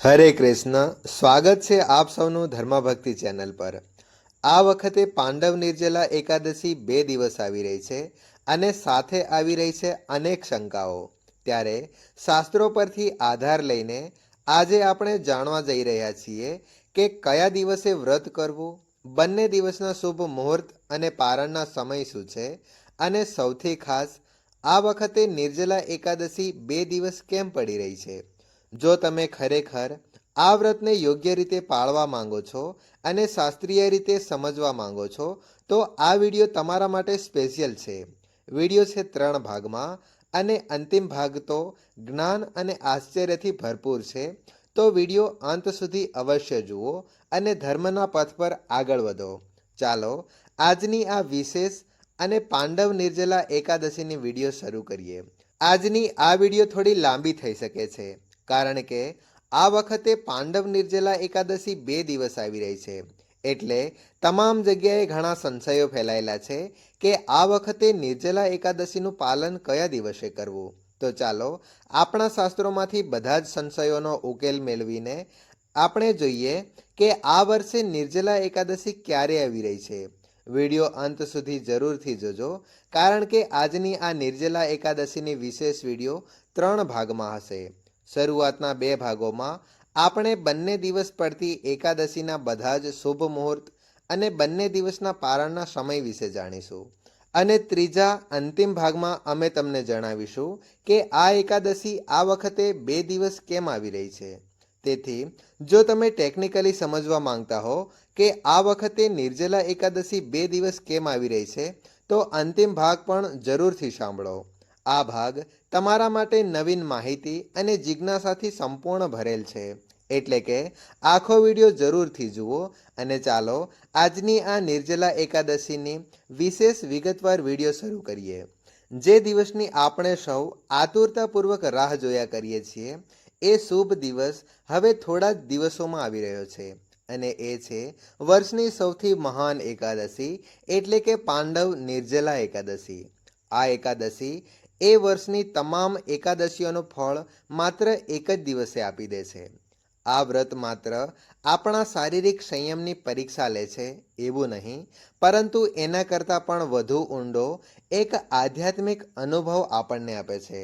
હરે કૃષ્ણ, સ્વાગત છે આપ સૌનું ધર્મભક્તિ ચેનલ પર. આ વખતે પાંડવ નિર્જલા એકાદશી બે દિવસ આવી રહી છે અને સાથે આવી રહી છે અનેક શંકાઓ. ત્યારે શાસ્ત્રો પરથી આધાર લઈને આજે આપણે જાણવા જઈ રહ્યા છીએ કે કયા દિવસે વ્રત કરવું, બંને દિવસના શુભ મુહૂર્ત અને પારણના સમય શું છે અને સૌથી ખાસ, આ વખતે નિર્જલા એકાદશી બે દિવસ કેમ પડી રહી છે? જો તમે ખરેખર આ વ્રતને યોગ્ય રીતે પાળવા માંગો છો અને શાસ્ત્રીય રીતે સમજવા માંગો છો, તો આ વીડિયો તમારા માટે સ્પેશિયલ છે. વીડિયો છે ત્રણ ભાગમાં અને અંતિમ ભાગ તો જ્ઞાન અને આશ્ચર્યથી ભરપૂર છે. તો વીડિયો અંત સુધી અવશ્ય જુઓ અને ધર્મના પથ પર આગળ વધો. ચાલો, આજની આ વિશેષ અને પાંડવ નિર્જલા એકાદશીની વીડિયો શરૂ કરીએ. આજની આ વીડિયો થોડી લાંબી થઈ શકે છે. કારણ કે આ વખતે પાંડવ નિર્જલા એકાદશી બે દિવસ આવી રહી છે. એટલે તમામ જગ્યાએ ઘણા સંશયો ફેલાયેલા છે કે આ વખતે નિર્જલા એકાદશીનું પાલન કયા દિવસે કરવું. તો ચાલો આપણા શાસ્ત્રોમાંથી બધા જ સંશયોનો ઉકેલ મેળવીને આપણે જોઈએ કે આ વર્ષે નિર્જલા એકાદશી ક્યારે આવી રહી છે. વીડિયો અંત સુધી જરૂરથી જોજો, કારણ કે આજની આ નિર્જલા એકાદશીની વિશેષ વીડિયો ત્રણ ભાગમાં હશે. શરૂઆતના બે ભાગોમાં આપણે બંને દિવસ પડતી એકાદશીના બધા જ શુભ મુહૂર્ત અને બંને દિવસના પારણના સમય વિશે જાણીશું. અને ત્રીજા અંતિમ ભાગમાં અમે તમને જણાવીશું કે આ એકાદશી આ વખતે બે દિવસ કેમ આવી રહી છે. તેથી, જો તમે ટેકનિકલી સમજવા માંગતા હો કે આ વખતે નિર્જલા એકાદશી બે દિવસ કેમ આવી રહી છે, તો અંતિમ ભાગ પણ જરૂરથી સાંભળો. આ ભાગ તમારા માટે નવીન માહિતી અને જિજ્ઞાસાથી સંપૂર્ણ ભરેલ છે. એટલે કે આખો વીડિયો જરૂરથી જુઓ અને ચાલો આજની આ નિર્જલા એકાદશીની વિશેષ વિગતવાર વીડિયો શરૂ કરીએ. જે દિવસની આપણે સૌ આતુરતાપૂર્વક રાહ જોયા કરીએ છીએ, એ શુભ દિવસ હવે થોડા જ દિવસોમાં આવી રહ્યો છે અને એ છે વર્ષની સૌથી મહાન એકાદશી, એટલે કે પાંડવ નિર્જલા એકાદશી. આ એકાદશી એ વર્ષની તમામ એકાદશીઓનું ફળ માત્ર એક જ દિવસે આપી દે છે. આ વ્રત માત્ર આપણા શારીરિક સંયમની પરીક્ષા લે છે એવું નહીં, પરંતુ એના કરતાં પણ વધુ ઊંડો એક આધ્યાત્મિક અનુભવ આપણને આપે છે.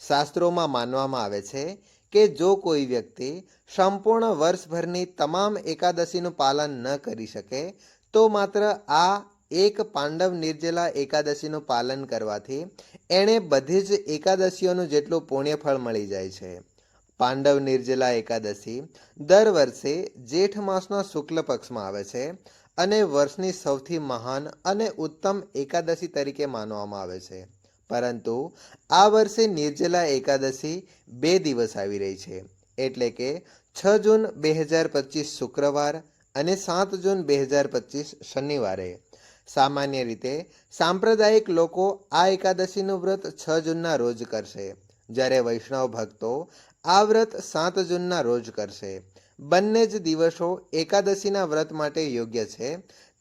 શાસ્ત્રોમાં માનવામાં આવે છે કે જો કોઈ વ્યક્તિ સંપૂર્ણ વર્ષભરની તમામ એકાદશીનું પાલન ન કરી શકે, તો માત્ર આ એક પાંડવ નિર્જલા એકાદશીનું પાલન કરવાથી એણે બધી જ એકાદશીઓનું જેટલું પુણ્યફળ મળી જાય છે. પાંડવ નિર્જલા એકાદશી દર વર્ષે જેઠ માસના શુક્લ પક્ષમાં આવે છે અને વર્ષની સૌથી મહાન અને ઉત્તમ એકાદશી તરીકે માનવામાં આવે છે. પરંતુ આ વર્ષે નિર્જલા એકાદશી બે દિવસ આવી રહી છે. એટલે કે છ જૂન બે હજાર પચીસ શુક્રવાર અને સાત જૂન બે હજાર પચીસ શનિવારે. સામાન્ય રીતે સાંપ્રદાયિક લોકો આ એકાદશીનું વ્રત છ જૂનના રોજ કરશે. જ્યારે વૈષ્ણવ ભક્તો આ વ્રત સાત જૂનના રોજ કરશે. બંને જ દિવસો એકાદશીના વ્રત માટે યોગ્ય છે.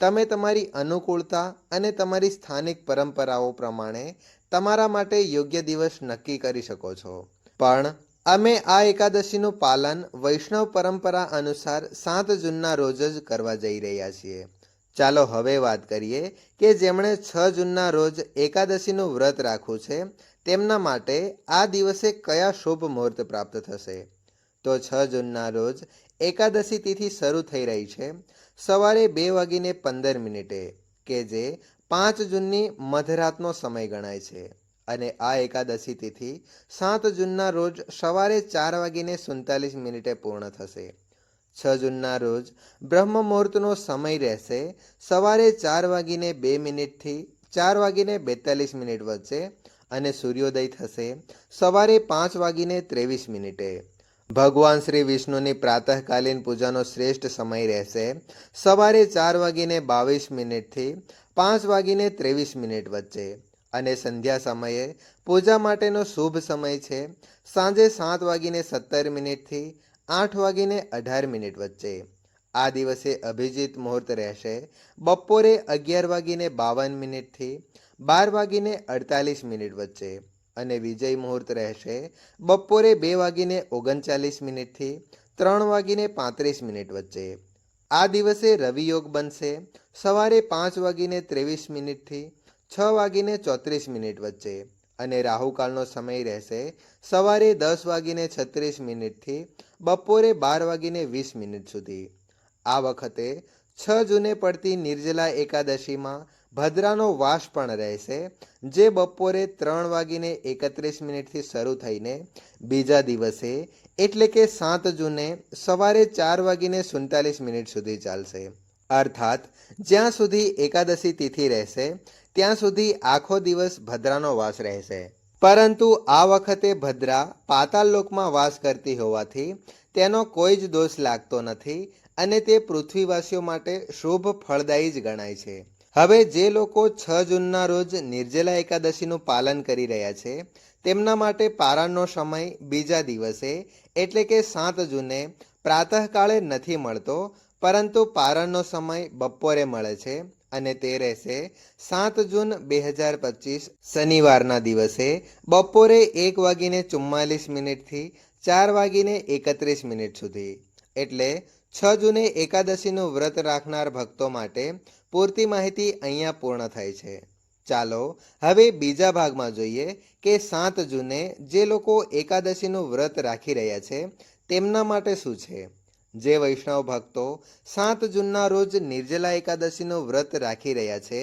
તમે તમારી અનુકૂળતા અને તમારી સ્થાનિક પરંપરાઓ પ્રમાણે તમારા માટે યોગ્ય દિવસ નક્કી કરી શકો છો. પણ અમે આ એકાદશીનું પાલન વૈષ્ણવ પરંપરા અનુસાર સાત જૂનના રોજ જ કરવા જઈ રહ્યા છીએ. ચાલો હવે વાત કરીએ કે જેમણે છ જૂનના રોજ એકાદશીનું વ્રત રાખવું છે, તેમના માટે આ દિવસે કયા શુભ મુહૂર્ત પ્રાપ્ત થશે? તો છ જૂનના રોજ એકાદશી તિથિ શરૂ થઈ રહી છે, સવારે બે વાગીને પંદર મિનિટે, કે જે પાંચ જૂનની મધરાતનો સમય ગણાય છે. અને આ એકાદશી તિથિ સાત જૂનના રોજ સવારે ચાર વાગીને સુડતાલીસ મિનિટે પૂર્ણ થશે. છ જૂનના રોજ બ્રહ્મ મુહૂર્તનો સમય રહેશે. સવારે ચાર વાગીને બે મિનિટથી ચાર વાગીને બેતાલીસ મિનિટ વચ્ચે અને સૂર્યોદય થશે સવારે પાંચ વાગીને ત્રેવીસ મિનિટે. ભગવાન શ્રી વિષ્ણુની પ્રાતઃકાલીન પૂજાનો શ્રેષ્ઠ સમય રહેશે સવારે ચાર વાગીને બાવીસ મિનિટથી પાંચ વાગીને ત્રેવીસ મિનિટ વચ્ચે. અને સંધ્યા સમયે પૂજા માટેનો શુભ સમય છે. સાંજે સાત વાગીને સત્તર મિનિટથી આઠ વાગીને અઢાર મિનિટ વચ્ચે. આ દિવસે અભિજીત મુહૂર્ત રહેશે. બપોરે અગિયાર વાગીને બાવન મિનિટથી બાર વાગીને અડતાલીસ મિનિટ વચ્ચે અને વિજય મુહૂર્ત રહેશે. બપોરે બે વાગીને ઓગણચાલીસ મિનિટથી ત્રણ વાગીને પાંત્રીસ મિનિટ વચ્ચે. આ દિવસે રવિ યોગ બનશે. સવારે પાંચ વાગીને ત્રેવીસ મિનિટથી છ વાગીને ચોત્રીસ મિનિટ વચ્ચે. અને રાહુકાળનો સમય રહેશે. સવારે દસ વાગીને છત્રીસ મિનિટથી બપોરે બાર વાગીને વીસ મિનિટ સુધી. આ વખતે છ જૂને પડતી નિર્જલા એકાદશીમાં ભદ્રાનો વાસ પણ રહેશે, જે બપોરે ત્રણ વાગીને એકત્રીસ મિનિટથી શરૂ થઈને બીજા દિવસે, એટલે કે સાત જૂને સવારે ચાર વાગીને સુડતાલીસ મિનિટ સુધી ચાલશે. અર્થાત, જ્યાં સુધી એકાદશી તિથિ રહેશે ત્યાં સુધી આખો દિવસ ભદ્રાનો વાસ રહેશે. પરંતુ આ વખતે ભદ્રા પાતાળ લોકમાં વાસ કરતી હોવાથી તેનો કોઈ જ દોષ લાગતો નથી અને તે પૃથ્વીવાસીઓ માટે શુભ ફળદાયી જ ગણાય છે. હવે જે લોકો છ જૂનના રોજ નિર્જલા એકાદશીનું પાલન કરી રહ્યા છે, તેમના માટે પારણનો સમય બીજા દિવસે એટલે કે સાત જૂને પ્રાતઃકાળે નથી મળતો, પરંતુ પારણનો સમય બપોરે મળે છે અને તે રહેશે સાત જૂન બે હજાર પચીસ શનિવારના દિવસે બપોરે એક વાગીને ચુમ્માલીસ મિનિટથી ચાર વાગીને એકત્રીસ મિનિટ સુધી. એટલે છ જૂને એકાદશીનું વ્રત રાખનાર ભક્તો માટે પૂરતી માહિતી અહીંયા પૂર્ણ થાય છે. ચાલો, હવે બીજા ભાગમાં જોઈએ કે સાત જૂને જે લોકો એકાદશીનું વ્રત રાખી રહ્યા છે, તેમના માટે શું છે? જે વૈષ્ણવ ભક્તો સાત જૂનના રોજ નિર્જલા એકાદશીનું વ્રત રાખી રહ્યા છે,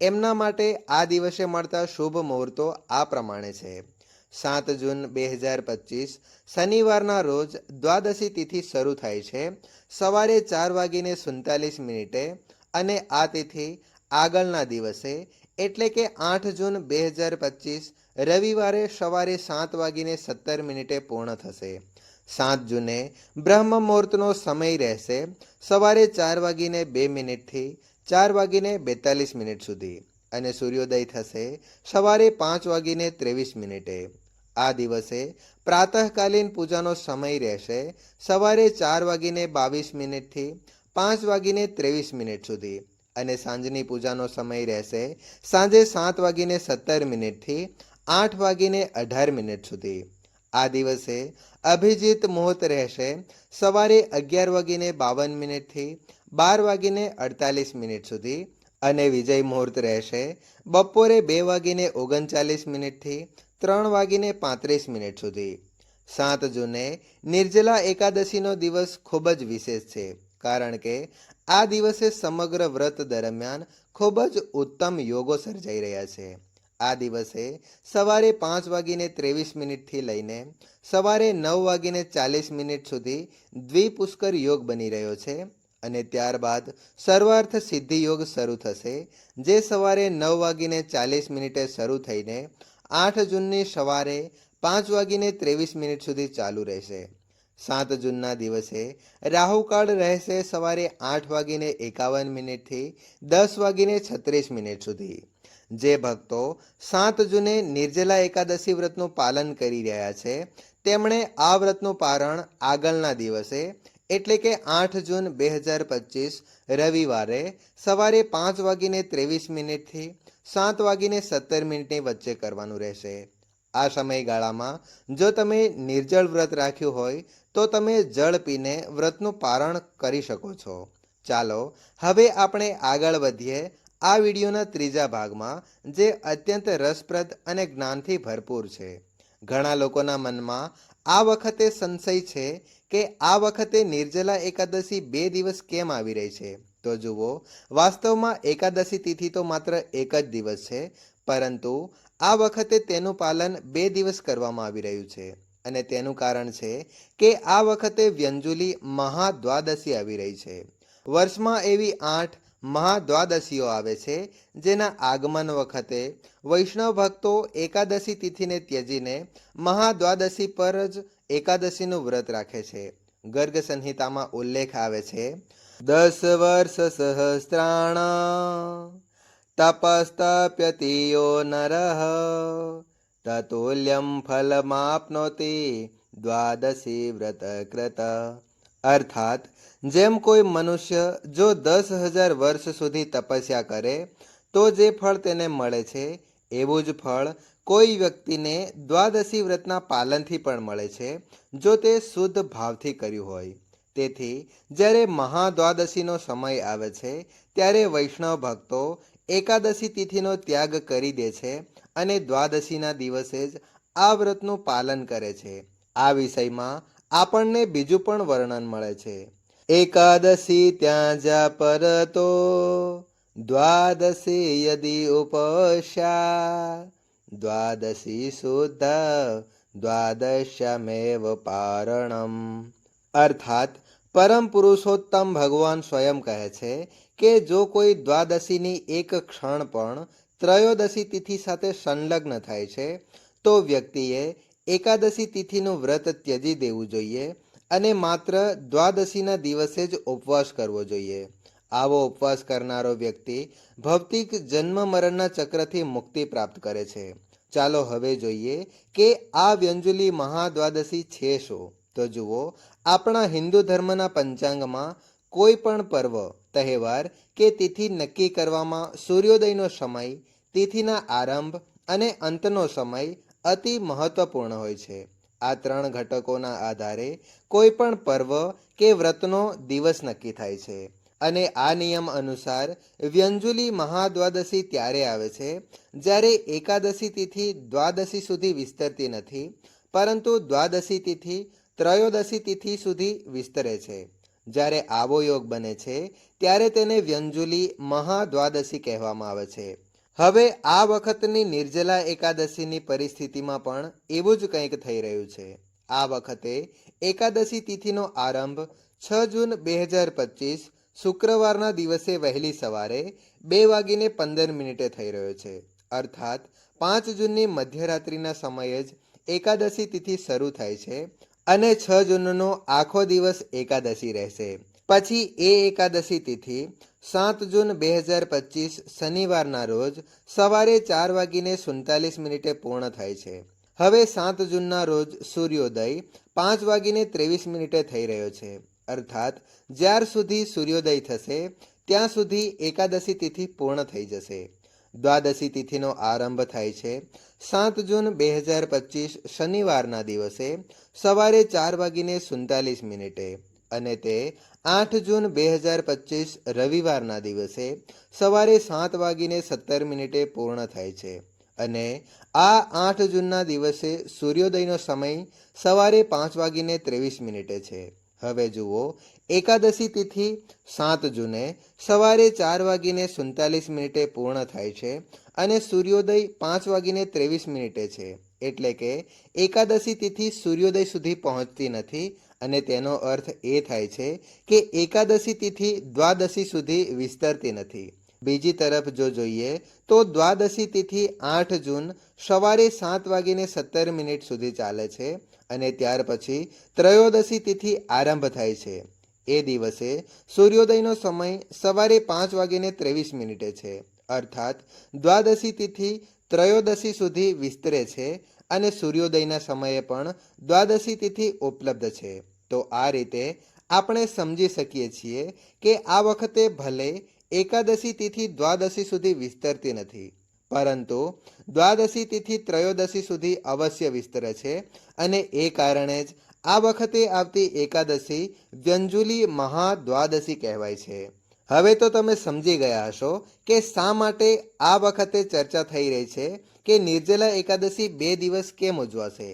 એમના માટે આ દિવસે મળતા શુભ મુહૂર્તો આ પ્રમાણે છે. સાત જૂન બે હજાર પચીસ, શનિવારના રોજ દ્વાદશી તિથિ શરૂ થાય છે. સવારે ચાર વાગીને સુડતાલીસ મિનિટે અને આ તિથિ આગળના દિવસે, એટલે કે આઠ જૂન બે હજાર પચીસ, રવિવારે સવારે સાત વાગીને સત્તર મિનિટે પૂર્ણ થશે. સાત જૂને બ્રહ્મ મુહૂર્તનો સમય રહેશે સવારે ચાર વાગીને બે મિનિટથી ચાર વાગીને બેતાલીસ મિનિટ સુધી અને સૂર્યોદય થશે સવારે પાંચ વાગીને ત્રેવીસ મિનિટે. આ દિવસે પ્રાતઃકાલીન પૂજાનો સમય રહેશે સવારે ચાર વાગીને બાવીસ મિનિટથી પાંચ વાગીને ત્રેવીસ મિનિટ સુધી અને સાંજની પૂજાનો સમય રહેશે સાંજે સાત વાગીને સત્તર મિનિટથી આઠ વાગીને અઢાર મિનિટ સુધી. આ દિવસે અભિજીત મુહૂર્ત રહેશે. સવારે અગિયાર વાગીને બાવન મિનિટથી બાર વાગીને અડતાલીસ મિનિટ સુધી અને વિજય મુહૂર્ત રહેશે. બપોરે બે વાગીને ઓગણચાલીસ મિનિટથી ત્રણ વાગીને પાંત્રીસ મિનિટ સુધી. સાત જૂને નિર્જલા એકાદશીનો દિવસ ખૂબ જ વિશેષ છે, કારણ કે આ દિવસે સમગ્ર વ્રત દરમિયાન ખૂબ જ ઉત્તમ યોગો સર્જાઈ રહ્યા છે. આ દિવસે સવારે પાંચ વાગીને ત્રેવીસ મિનિટથી લઈને સવારે નવ વાગીને ચાલીસ મિનિટ સુધી દ્વિપુષ્કર યોગ બની રહ્યો છે અને ત્યારબાદ સર્વાર્થ સિદ્ધિ યોગ શરૂ થશે, જે સવારે નવ વાગીને ચાલીસ મિનિટે શરૂ થઈને આઠ જૂનની સવારે પાંચ વાગીને ત્રેવીસ મિનિટ સુધી ચાલુ રહેશે. સાત જૂનના દિવસે રાહુકાળ રહેશે સવારે આઠ વાગીને એકાવન મિનિટથી દસ વાગીને છત્રીસ મિનિટ સુધી. જે ભક્તો સાત જૂને નિર્જલા એકાદશી વ્રતનું પાલન કરી રહ્યા છે, તેમણે આ વ્રતનું પારણ આગળના દિવસે, એટલે કે આઠ જૂન બે હજાર પચીસ, રવિવારે સવારે પાંચ વાગીને ત્રેવીસ મિનિટથી સાત વાગીને સત્તર મિનિટની વચ્ચે કરવાનું રહેશે. આ સમયગાળામાં જો તમે નિર્જળ વ્રત રાખ્યું હોય, તો તમે જળ પીને વ્રતનું પારણ કરી શકો છો. ચાલો, હવે આપણે આગળ વધીએ આ વિડીયોના ત્રીજા ભાગમાં, જે અત્યંત રસપ્રદ અને જ્ઞાનથી ભરપૂર છે. ઘણા લોકોના મનમાં આ વખતે સંશય છે કે આ વખતે નિર્જલા એકાદશી બે દિવસ કેમ આવી રહી છે? તો જુઓ, વાસ્તવમાં એકાદશી તિથિ તો માત્ર એક જ દિવસ છે, પરંતુ આ વખતે તેનું પાલન બે દિવસ કરવામાં આવી રહ્યું છે. અને તેનું કારણ છે કે આ વખતે વ્યંજુલી મહાદ્વાદશી આવી રહી છે. વર્ષમાં એવી આઠ મહાદ્વાદશીઓ આવે છે, જેના આગમન વખતે વૈષ્ણવ ભક્તો એકાદશી તિથિને ત્યજીને મહાદ્વાદશી પર જ એકાદશીનું વ્રત રાખે છે. ગર્ગ સંહિતામાં ઉલ્લેખ આવે છે, દસ વર્ષ સહસ્ત્રાણ તપસ્તપ્યતિ યો નરઃ, તતુલ્યમ ફલમાપ્નોતિ દ્વાદશી વ્રતકૃત. અર્થાત, જેમ કોઈ મનુષ્ય જો દસ હજાર વર્ષ સુધી તપસ્યા કરે, તો જે ફળ તેને મળે છે, એવું જ ફળ કોઈ વ્યક્તિને દ્વાદશી વ્રતના પાલનથી પણ મળે છે, જો તે શુદ્ધ ભાવથી કર્યું હોય. તેથી, જ્યારે મહાદ્વાદશીનો સમય આવે છે, ત્યારે વૈષ્ણવ ભક્તો એકાદશી તિથિનો ત્યાગ કરી દે છે અને દ્વાદશીના દિવસે જ આ વ્રતનું પાલન કરે છે. આ વિષયમાં આપણને બીજું પણ વર્ણન મળે છે. એકાદશી ત્યાં જા પરતો, દ્વાદશી યદિ ઉપશા દ્વાદશી શુદ્ધ દ્વાદશમેવ પારણમ. અર્થાત, પરમ પુરુષોત્તમ ભગવાન સ્વયં કહે છે કે જો કોઈ દ્વાદશીની એક ક્ષણ પણ ત્રયોદશી તિથિ સાથે સંલગ્ન થાય છે, તો વ્યક્તિએ એકાદશી તિથિનું વ્રત ત્યજી દેવું જોઈએ અને માત્ર દ્વાદશીના દિવસે જ ઉપવાસ કરવો જોઈએ. આવો ઉપવાસ કરનારો વ્યક્તિ ભૌતિક જન્મ મરણના ચક્રથી મુક્તિ પ્રાપ્ત કરે છે. ચાલો હવે જોઈએ કે આ વ્યંજુલી મહાદ્વાદશી છે શું? તો જુઓ, આપણા હિન્દુ ધર્મના પંચાંગમાં કોઈ પણ પર્વ, તહેવાર કે તિથિ નક્કી કરવામાં સૂર્યોદયનો સમય, તિથિના આરંભ અને અંતનો સમય અતિ મહત્વપૂર્ણ હોય છે. આ ત્રણ ઘટકોના આધારે કોઈ પણ પર્વ કે વ્રતનો દિવસ નક્કી થાય છે અને આ નિયમ અનુસાર વ્યંજુલી મહાદ્વાદશી ત્યારે આવે છે, જ્યારે એકાદશી તિથિ દ્વાદશી સુધી વિસ્તરતી નથી, પરંતુ દ્વાદશી તિથિ ત્રયોદશી તિથિ સુધી વિસ્તરે છે. જ્યારે આવો યોગ બને છે, ત્યારે તેને વ્યંજુલી મહાદ્વાદશી કહેવામાં આવે છે. હવે આ વખતની નિર્જલા એકાદશીની પરિસ્થિતિમાં પણ એવું જ કંઈક થઈ રહ્યું છે. આ વખતે એકાદશી તિથિનો આરંભ છ જૂન બે હજાર પચીસ શુક્રવારના દિવસે વહેલી સવારે બે વાગીને પંદર મિનિટે થઈ રહ્યો છે. અર્થાત પાંચ જૂનની મધ્યરાત્રિના સમયે જ એકાદશી તિથિ શરૂ થાય છે અને છ જૂનનો આખો દિવસ એકાદશી રહેશે. પછી એ એકાદશી તિથિ સાત જૂન બે હજાર પચીસ શનિવારના રોજ સવારે ચાર વાગીને સુડતાલીસ મિનિટે પૂર્ણ થાય છે. હવે સાત જૂનના રોજ સૂર્યોદય પાંચ વાગીને ત્રેવીસ મિનિટે થઈ રહ્યો છે. અર્થાત, જ્યાર સુધી સૂર્યોદય થશે, ત્યાં સુધી એકાદશી તિથિ પૂર્ણ થઈ જશે. દ્વાદશી તિથિનો આરંભ થાય છે સાત જૂન બે હજાર પચીસ શનિવારના દિવસે સવારે ચાર વાગીને સુડતાલીસ મિનિટે. અને તે આઠ જૂન બે હજાર પચીસ રવિવારના દિવસે સવારે સાત વાગીને સત્તર મિનિટે પૂર્ણ થાય છે અને આ આઠ જૂનના દિવસે સૂર્યોદયનો સમય સવારે પાંચ વાગીને ત્રેવીસ મિનિટે છે. હવે જુઓ, એકાદશી તિથિ સાત જૂને સવારે ચાર વાગીને સુડતાલીસ મિનિટે પૂર્ણ થાય છે અને સૂર્યોદય પાંચ વાગીને ત્રેવીસ મિનિટે છે. એટલે કે એકાદશી તિથિ સૂર્યોદય સુધી પહોંચતી નથી અને તેનો અર્થ એ થાય છે કે એકાદશી તિથિ દ્વાદશી સુધી વિસ્તરતી નથી. બીજી તરફ જો જોઈએ, તો દ્વાદશી તિથિ આઠ જૂન સવારે સાત વાગીને સત્તર મિનિટ સુધી ચાલે છે અને ત્યાર પછી ત્રયોદશી તિથિ આરંભ થાય છે. એ દિવસે સૂર્યોદયનો સમય સવારે પાંચ વાગીને ત્રેવીસ મિનિટે છે. અર્થાત, દ્વાદશી તિથિ ત્રયોદશી સુધી વિસ્તરે છે અને સૂર્યોદયના સમયે પણ દ્વાદશી તિથિ ઉપલબ્ધ છે. તો આ રીતે આપણે સમજી શકીએ છીએ કે આ વખતે ભલે એકાદશી તિથિ દ્વાદશી સુધી વિસ્તરતી નથી, પરંતુ દ્વાદશી તિથિ ત્રયોદશી સુધી અવશ્ય વિસ્તરે છે અને એ કારણે જ આ વખતે આવતી એકાદશી વ્યંજુલી મહાદ્વાદશી કહેવાય છે. હવે તો તમે સમજી ગયા હશો કે શા માટે આ વખતે ચર્ચા થઈ રહી છે કે નિર્જલા એકાદશી બે દિવસ કેમ ઉજવાશે?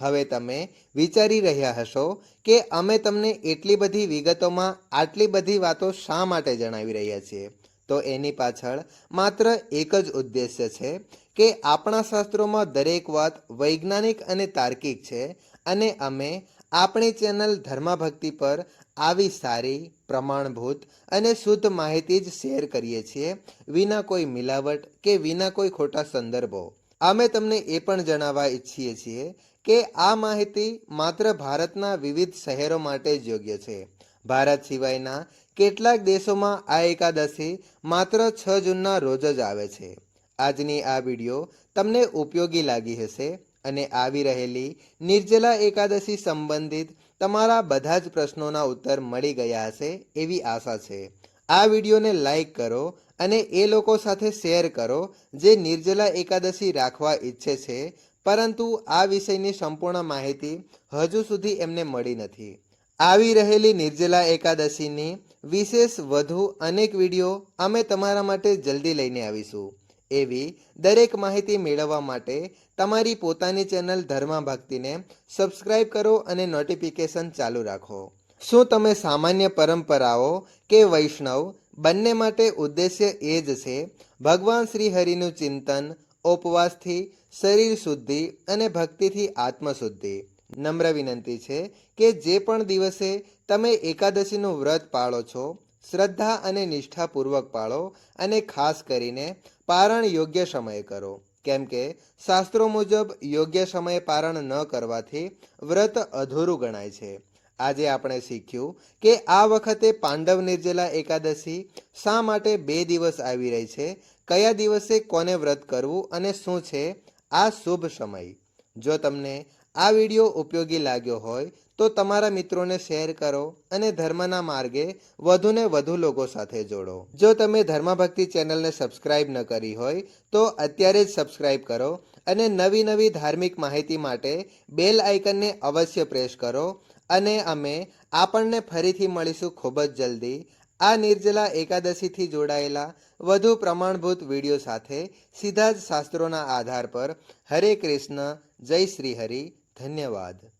હવે તમે વિચારી રહ્યા હશો કે અમે તમને એટલી બધી વિગતોમાં આટલી બધી વાતો શા માટે જણાવી રહ્યા છીએ? તો એની પાછળ માત્ર એક જ ઉદ્દેશ્ય છે કે આપણા શાસ્ત્રોમાં દરેક વાત વૈજ્ઞાનિક અને તાર્કિક છે અને અમે આપણી ચેનલ ધર્માભક્તિ પર આવી સારી, પ્રમાણભૂત અને શુદ્ધ માહિતી જ શેર કરીએ છીએ, વિના કોઈ મિલાવટ કે વિના કોઈ ખોટા સંદર્ભો. અમે તમને એ પણ જણાવવા ઈચ્છીએ છીએ કે આ માહિતી માત્ર ભારતના વિવિધ શહેરો માટે જ યોગ્ય છે. ભારત સિવાયના કેટલાક દેશોમાં આ એકાદશી માત્ર છ જૂનના રોજ જ આવે છે. આજની આ વીડિયો તમને ઉપયોગી લાગી હશે અને આવી રહેલી નિર્જલા એકાદશી સંબંધિત તમારા બધા જ પ્રશ્નોના ઉત્તર મળી ગયા હશે એવી આશા છે. આ વિડીયોને લાઈક કરો અને એ લોકો સાથે શેર કરો જે નિર્જલા એકાદશી રાખવા ઈચ્છે છે, પરંતુ આ વિષયની સંપૂર્ણ માહિતી હજુ સુધી એમને મળી નથી. આવી રહેલી નિર્જલા એકાદશીની વિશેષ વધુ અનેક વીડિયો અમે તમારા માટે જલ્દી લઈને આવીશું. એવી દરેક માહિતી મેળવવા માટે તમારી પોતાની ચેનલ ધર્મા ભક્તિને સબસ્ક્રાઇબ કરો અને નોટિફિકેશન ચાલુ રાખો. શું તમે સામાન્ય પરંપરાઓ કે વૈષ્ણવ બંને માટે ઉદ્દેશ્ય એ જ છે? ભગવાન શ્રી હરિનું ચિંતન, ઉપવાસથી શરીર શુદ્ધિ અને ભક્તિથી આત્મશુદ્ધિ. નમ્ર વિનંતી છે કે જે પણ દિવસે તમે એકાદશીનું વ્રત પાળો છો, શ્રદ્ધા અને નિષ્ઠાપૂર્વક પાળો અને ખાસ કરીને પારણ યોગ્ય સમયે કરો. કેમ કે શાસ્ત્રો મુજબ યોગ્ય સમયે પારણ ન કરવાથી વ્રત અધૂરું ગણાય છે. આજે આપણે શીખ્યું કે આ વખતે પાંડવ નિર્જલા એકાદશી શા માટે બે દિવસ આવી રહી છે, કયા દિવસે કોને વ્રત કરવું અને શું છે, આ શુભ સમય. જો તમને આ વીડિયો ઉપયોગી લાગ્યો હોય તો તમારા મિત્રોને શેર કરો અને ધર્મના માર્ગે વધુને વધુ લોકો સાથે જોડો. જો તમે ધર્મભક્તિ ચેનલને સબસ્ક્રાઇબ ન કરી હોય તો અત્યારે જ સબસ્ક્રાઇબ કરો અને નવી નવી ધાર્મિક માહિતી માટે બેલ આઇકનને અવશ્ય પ્રેસ કરો અને અમે આપણને ફરીથી મળીશું ખૂબ જ જલ્દી. આ નિર્જલા એકાદશીથી જોડાયેલા વધુ પ્રમાણભૂત વીડિયો સાથે સીધા જ શાસ્ત્રોના આધાર પર હરે કૃષ્ણ, જય શ્રી હરિ ધન્યવાદ.